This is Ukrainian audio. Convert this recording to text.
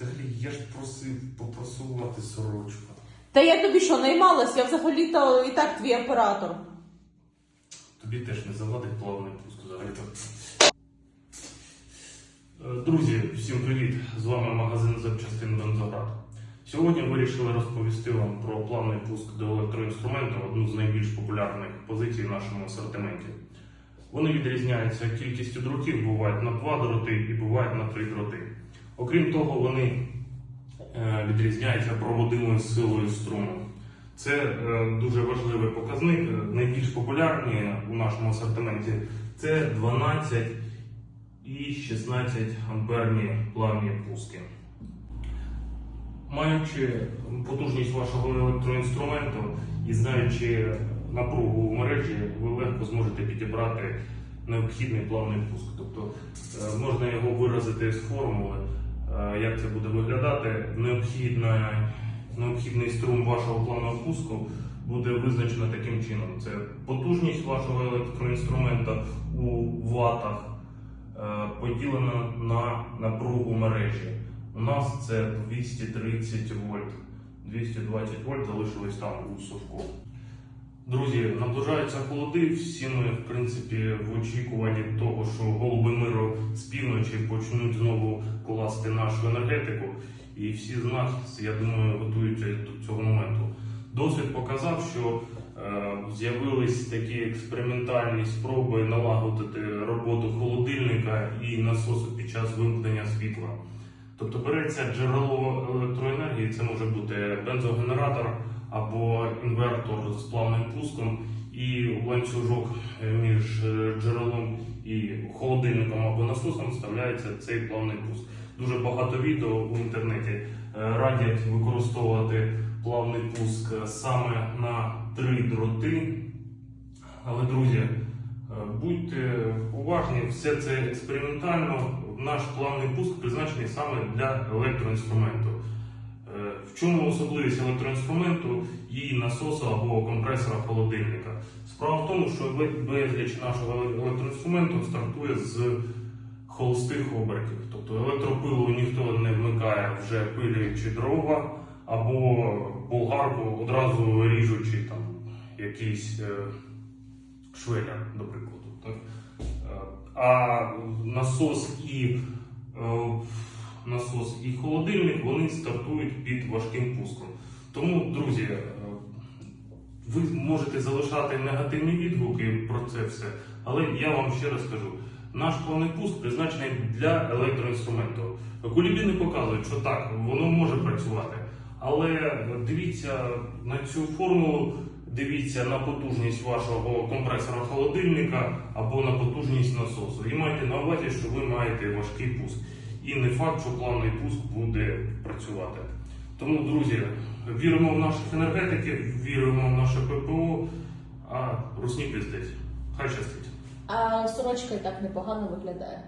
Взагалі, я ж просив попрасувати сорочку. Та я тобі що, наймалась? Я взагалі-то і так твій оператор. Тобі теж не завадить плавний пуск взагалі. Е, Друзі, всім привіт! З вами магазин запчастин Бензоград. Сьогодні вирішили розповісти вам про плавний пуск до електроінструменту, одну з найбільш популярних позицій в нашому асортименті. Вони відрізняються кількістю дротів, бувають на два дроти і бувають на три дроти. Окрім того, вони е, відрізняються проводимою силою струму. Це е, дуже важливий показник. Е, Найбільш популярні у нашому асортименті це 12 і 16 амперні плавні пуски. Маючи потужність вашого електроінструменту і знаючи напругу в мережі, ви легко зможете підібрати необхідний плавний пуск. Тобто можна його виразити з формули, як це буде виглядати. Необхідна, необхідний струм вашого плавного пуску буде визначено таким чином: це потужність вашого електроінструмента у ватах е, поділена на напругу мережі. У нас це 230 вольт. 220 вольт залишились там у совку. Друзі, наближаються холоди. Всі ми, в принципі, в очікуванні того, що голуби миру з півночі почнуть знову коласти нашу енергетику. І всі з нас, я думаю, готуються до цього моменту. Досвід показав, що е, з'явились такі експериментальні спроби налагодити роботу холодильника і насосу під час вимкнення світла. Тобто береться джерело електроенергії, це може бути бензогенератор або інвертор з плавним пуском, і ланцюжок між е, джерелом і холодильником або насосом вставляється цей плавний пуск. Дуже багато відео в інтернеті е, радять використовувати плавний пуск саме на три дроти. Але, друзі, е, будьте уважні, все це експериментально. Наш плавний пуск призначений саме для електроінструменту. В чому особливість електроінструменту і насосу або компресора холодильника? Справа в тому, що безліч нашого електроінструменту стартує з холостих обертів. Тобто електропилу ніхто не вмикає вже пилюючи дрова або болгарку одразу ріжучи там якийсь е, швеля, до прикладу. Так? Е, А насос і е, насос і холодильник вони стартують під важким пуском. Тому, друзі, е, ви можете залишати негативні відгуки про це все, але я вам ще раз скажу. Наш плавний пуск призначений для електроінструменту. Кулібіни показують, що так, воно може працювати. Але дивіться на цю формулу, дивіться на потужність вашого компресора холодильника або на потужність насосу. І майте на увазі, що ви маєте важкий пуск. І не факт, що плавний пуск буде працювати. Тому, друзі, віримо в наших енергетиків, віримо в наше ППО, а русні піздець. Хай щастить. А сорочка і так непогано виглядає.